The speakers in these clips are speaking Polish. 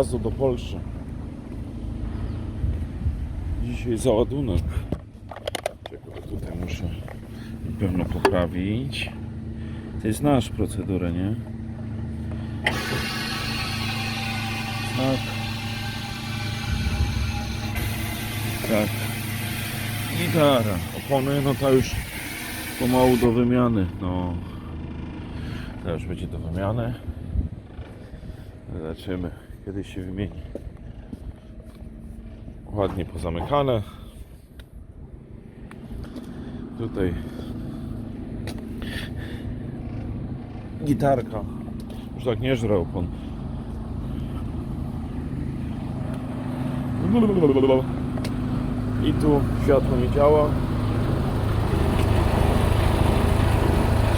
wyjazdu do Polski. Dzisiaj załadunek. Czekaj, bo tutaj muszę na pewno poprawić. To jest nasz procedurę, nie? Tak. Tak. Gitara. Opony, no to już pomału do wymiany. No. To już będzie do wymiany. Zobaczymy, kiedy się wymieni. Ładnie pozamykane. Tutaj gitarka. Już tak nie żre opon. I tu światło nie działa.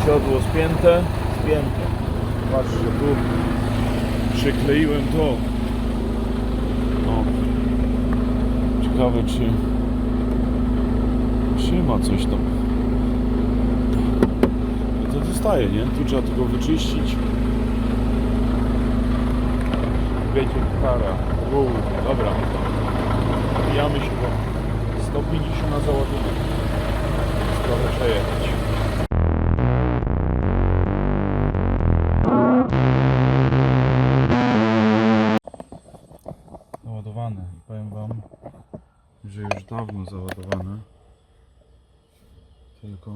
Siodło spięte, spięte. Patrzcie, tu przykleiłem to. O. Ciekawe czy trzyma coś tam. No to zostaje, nie? Tu trzeba tylko wyczyścić. Będzie kara. Uuu, dobra. Wbijamy się do 150 na załadunek. Sprawę przejechać. Dawno załadowane. Tylko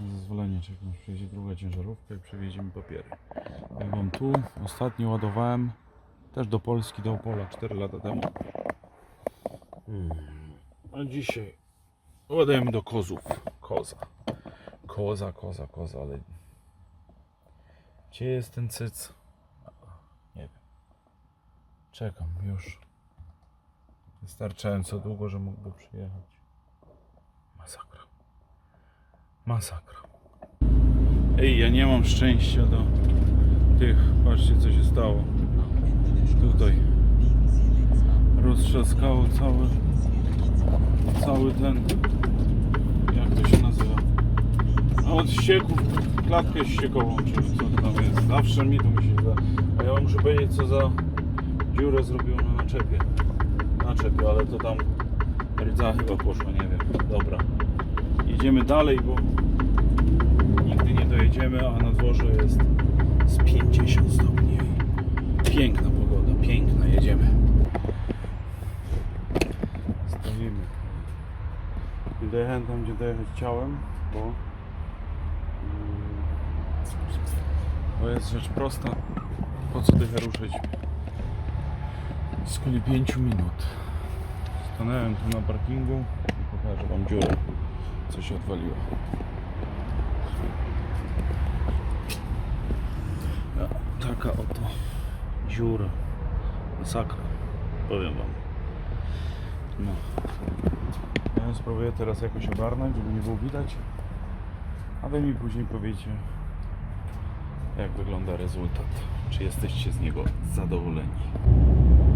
na zezwolenie czekam, przyjedzie druga ciężarówka i przewieziemy papiery. Powiem Wam tu, ostatnio ładowałem też do Polski, do Opola 4 lata temu. Hmm. A dzisiaj ładujemy do kozów. Koza. Koza, koza, koza, ale gdzie jest ten cyc? Nie wiem. Czekam już. Wystarczająco długo, że mógłby przyjechać. Masakra. Masakra. Ej, ja nie mam szczęścia do tych. Patrzcie, co się stało. Tutaj roztrzaskało cały cały ten jak to się nazywa a od ścieków klatkę ściekową czy co tam jest zawsze mi to mi się zda a ja muszę powiedzieć co za dziurę zrobiło na naczepie naczepie ale to tam rdza chyba poszła nie wiem dobra jedziemy dalej bo nigdy nie dojedziemy a na dworze jest z 50 stopni piękna pogoda piękna jedziemy Stawimy. Nie dojechałem tam, gdzie dojechać chciałem, bo mm, to jest rzecz prosta. Po co dychę ruszyć? W skali 5 minut. Stanąłem tu na parkingu i pokażę wam dziurę, co się odwaliło. Ja, taka oto dziura. Masakra. Powiem wam. No. Ja spróbuję teraz jakoś ogarnąć, żeby nie było widać. A wy mi później powiecie, jak wygląda rezultat. Czy jesteście z niego zadowoleni?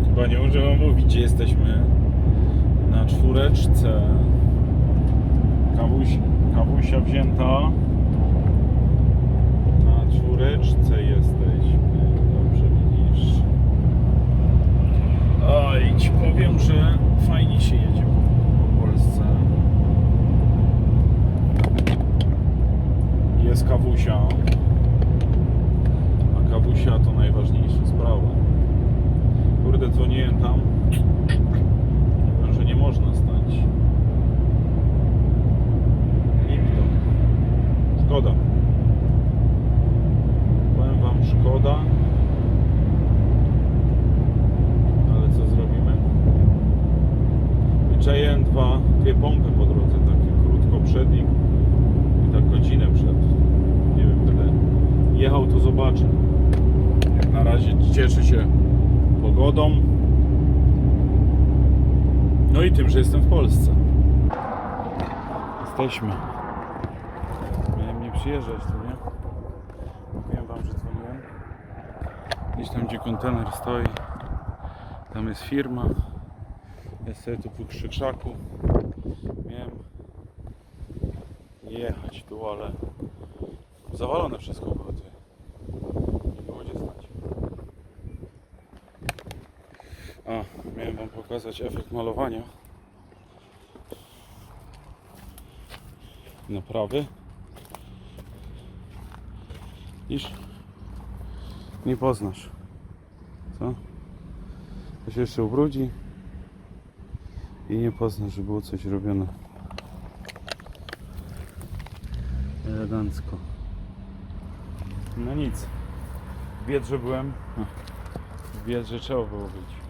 Chyba nie muszę wam mówić, gdzie jesteśmy. Na czwóreczce. Kawuś, kawusia wzięta. Na czwóreczce jesteśmy. Dobrze widzisz. Oj, ci powiem, że fajnie się jedzie po Polsce. Jest kawusia. A kawusia to najważniejsza sprawa. Kurde, dzwoniłem tam. Że nie można stać. Lipto. Szkoda. Powiem wam, szkoda. Ale co zrobimy? Wyczajem dwa, dwie pompy po drodze, takie krótko przed i, i tak godzinę przed. Nie wiem, będę jechał to zobaczę. Jak na razie cieszę się pogodą. No i tym, że jestem w Polsce. Jesteśmy. Miałem nie przyjeżdżać tu, nie? Mówiłem wam, że dzwoniłem. Gdzieś tam, gdzie kontener stoi, tam jest firma. Ja sobie tu przy krzaku miałem jechać tu, ale zawalone wszystko było ty. Nie było gdzie stać. A, miałem wam pokazać efekt malowania. Naprawy. Iż nie poznasz. Co? To się jeszcze ubrudzi i nie poznasz, że było coś robione. Elegancko. No nic. W Biedrze byłem. W Biedrze trzeba było być.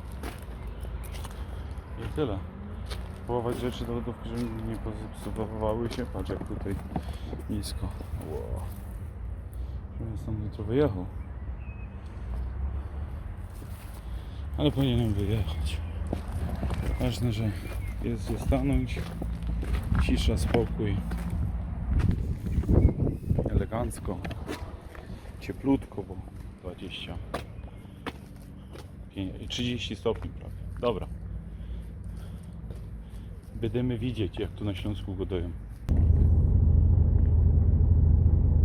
Tyle. Połować rzeczy do lodówki, żeby nie pozapsuwały się. Patrz jak tutaj nisko. Wow. Żebym stąd jutro wyjechał. Ale powinienem wyjechać. Ważne, że jest gdzie stanąć. Cisza, spokój. Elegancko. Cieplutko, bo 20 i 30 stopni prawie. Dobra. Będziemy widzieć, jak tu na Śląsku godają.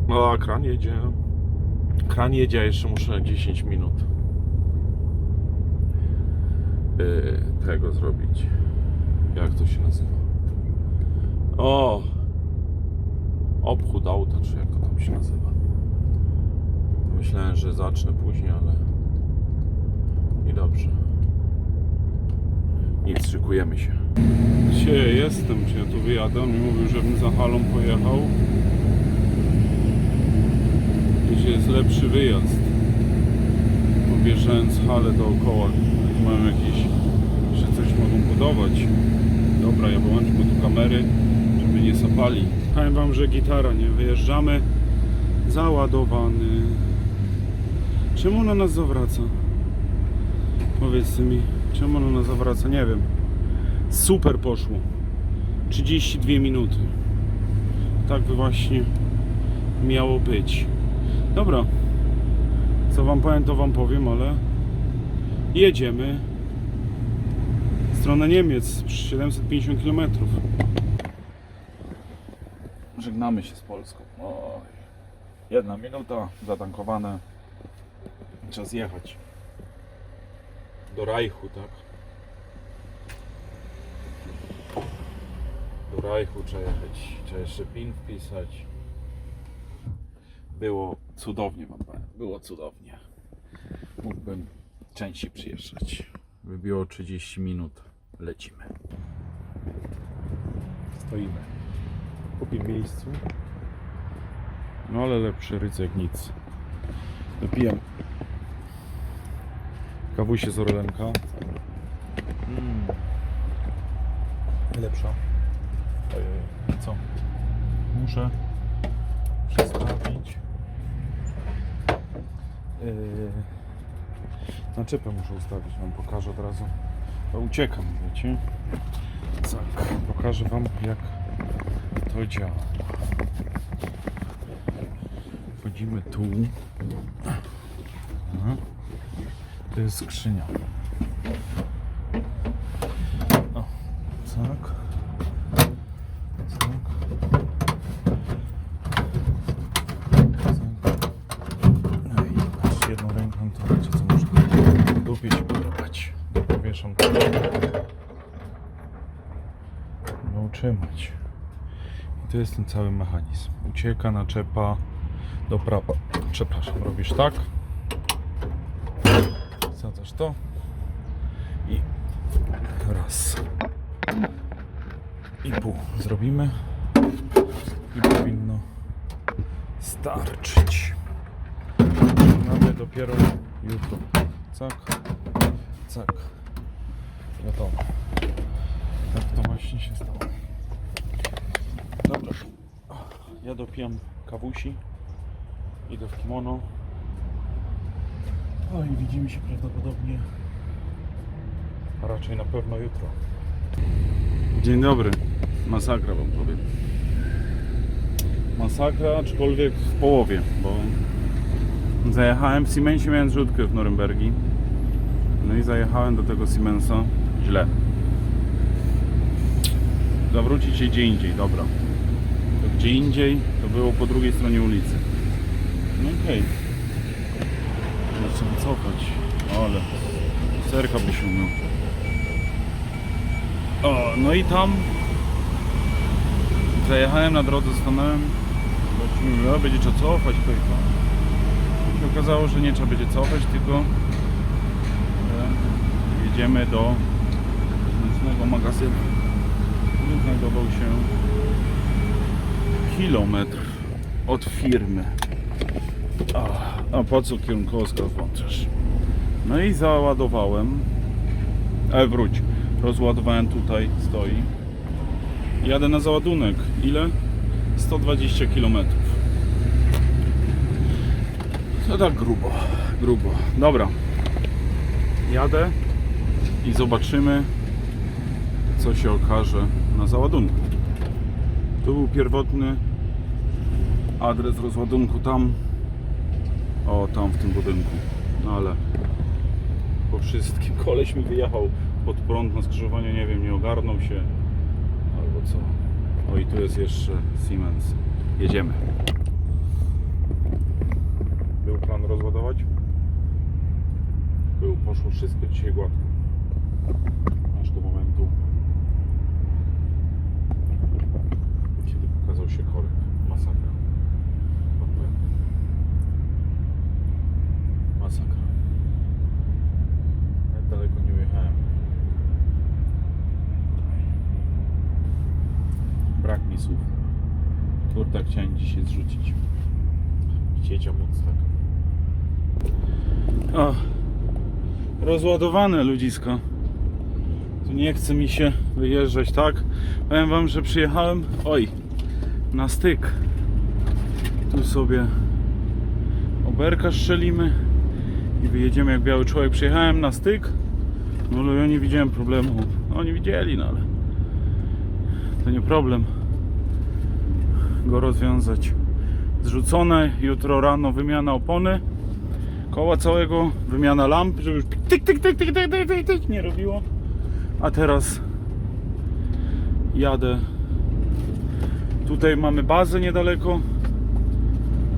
No, a kran jedzie. Kran jedzie, jeszcze muszę 10 minut yy, tego zrobić. Jak to się nazywa? O! Obchód auta, czy jak to tam się nazywa. Myślałem, że zacznę później, ale i dobrze. Nic, szykujemy się. Gdzie jestem? Czy ja tu wyjadę? On mi mówił, żebym za halą pojechał. Gdzie jest lepszy wyjazd. Objeżdżając halę dookoła. Mają jakieś, że coś mogą budować. Dobra, ja wyłączmy tu kamery, żeby nie sapali. Powiem wam, że gitara, nie? Wyjeżdżamy załadowany. Czemu ona nas zawraca? Powiedzcie mi, czemu ona nas zawraca? Nie wiem. Super poszło. 32 minuty. Tak właśnie miało być. Dobra. Co wam powiem, to wam powiem, ale jedziemy. w Stronę Niemiec 750 km. Żegnamy się z Polską. Oj. Jedna minuta, zatankowane. Czas jechać. Do Rajchu, tak? Do Rajchu trzeba jechać, trzeba jeszcze PIN wpisać. Było cudownie, wam powiem. Było cudownie. Mógłbym częściej przyjeżdżać. Wybiło 30 minut. Lecimy. Stoimy. Po tym miejscu. No ale lepszy rycek nic. Wypijam kawusie z Orlenka. Mm. Lepsza. Co? Muszę przestawić. Yy, naczepę muszę ustawić, wam pokażę od razu. Bo uciekam, wiecie? Tak, pokażę wam jak to działa. Wchodzimy tu. To jest skrzynia. O, tak. No i patrz, jedną ręką to wiecie co można lubić podobać. Powieszam to. No utrzymać. I to jest ten cały mechanizm. Ucieka, naczepa do prawa. Przepraszam, robisz tak. Wsadzasz to. I raz. I pół zrobimy. I powinno starczyć. Mamy dopiero jutro. Cak, cak. Gotowe. Tak to właśnie się stało. Dobra. Ja dopijam kawusi. Idę w kimono. O i widzimy się prawdopodobnie. A raczej na pewno jutro. Dzień dobry. Masakra wam powiem. Masakra, aczkolwiek w połowie, bo zajechałem w Siemensie, miałem zrzutkę w Norymbergi. No i zajechałem do tego Siemensa źle. zawrócić się gdzie indziej, dobra. Gdzie indziej to było po drugiej stronie ulicy. No okej. Okay. Trzeba cofać. Ale serka by się umył. O, no i tam zajechałem na drodze, stanąłem. No będzie trzeba cofać, to i okazało, że nie trzeba będzie cofać, tylko jedziemy do nocnego magazynu, znajdował się kilometr od firmy. A, a po co kierunkowskaz włączasz? No i załadowałem. E, wróć. Rozładowałem tutaj, stoi. Jadę na załadunek. Ile? 120 km. No tak grubo, grubo. Dobra. Jadę i zobaczymy, co się okaże na załadunku. Tu był pierwotny adres rozładunku tam. O, tam w tym budynku. No ale po wszystkim koleś mi wyjechał pod prąd na skrzyżowaniu, nie wiem, nie ogarnął się albo co. O i tu jest jeszcze Siemens. Jedziemy. Był plan rozładować? Był, poszło wszystko dzisiaj gładko. Aż do momentu, kiedy pokazał się korek. Masakra. Masakra. Jak daleko nie ujechałem. Brak mi słów. Kurde, chciałem dzisiaj zrzucić. Ciecia móc tak. O, rozładowane ludzisko. Tu nie chce mi się wyjeżdżać, tak? Powiem wam, że przyjechałem, oj, na styk. Tu sobie oberka strzelimy i wyjedziemy jak biały człowiek. Przyjechałem na styk, no ale ja nie widziałem problemu. Oni widzieli, no ale to nie problem go rozwiązać. Zrzucone, jutro rano wymiana opony, koła całego, wymiana lamp, żeby już tyk, tyk, tyk, tyk, tyk, tyk, tyk, tyk nie robiło. A teraz jadę. Tutaj mamy bazę niedaleko.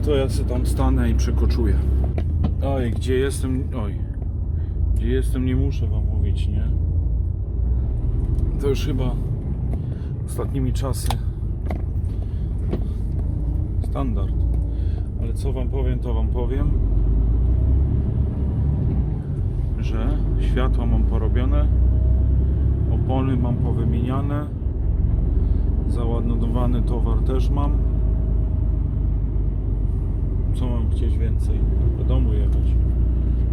To ja sobie tam stanę i przekoczuję. Oj, gdzie jestem? Oj. Gdzie jestem nie muszę wam mówić, nie? To już chyba ostatnimi czasy standard. Ale co wam powiem, to wam powiem, że światła mam porobione, opony mam powymieniane, załadowany towar też mam. Co mam chcieć więcej? Do domu jechać.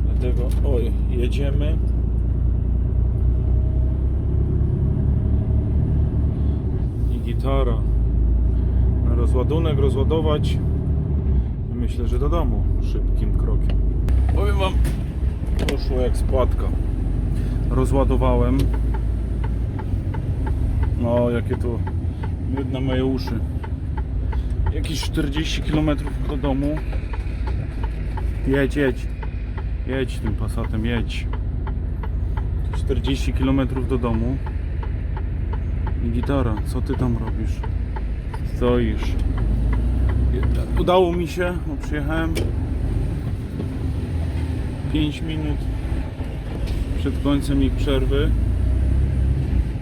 Dlatego, oj, jedziemy. I gitara. Na rozładunek, rozładować. Myślę, że do domu szybkim krokiem. Powiem wam, poszło jak spłatka. Rozładowałem. No, jakie to miód na moje uszy. Jakieś 40 km do domu. Jedź, jedź. Jedź tym pasatem, jedź. 40 km do domu. I gitara, co ty tam robisz? Stoisz. Udało mi się, bo przyjechałem 5 minut przed końcem ich przerwy.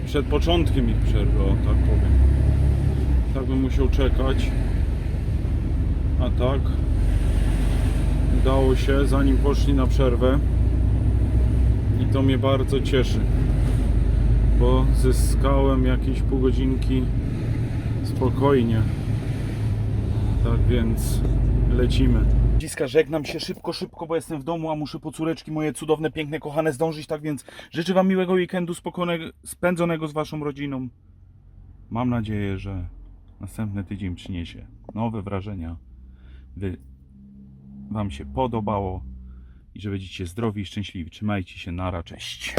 Przed początkiem ich przerwy, o tak powiem. Tak bym musiał czekać. A tak udało się, zanim poszli na przerwę. I to mnie bardzo cieszy, bo zyskałem jakieś pół godzinki spokojnie. Tak więc lecimy. Dziska, żegnam się szybko, szybko, bo jestem w domu, a muszę po córeczki moje cudowne, piękne, kochane zdążyć. Tak więc życzę Wam miłego weekendu, spokojnego, spędzonego z Waszą rodziną. Mam nadzieję, że następny tydzień przyniesie nowe wrażenia. Wy, wam się podobało i że będziecie zdrowi i szczęśliwi. Trzymajcie się, nara, cześć.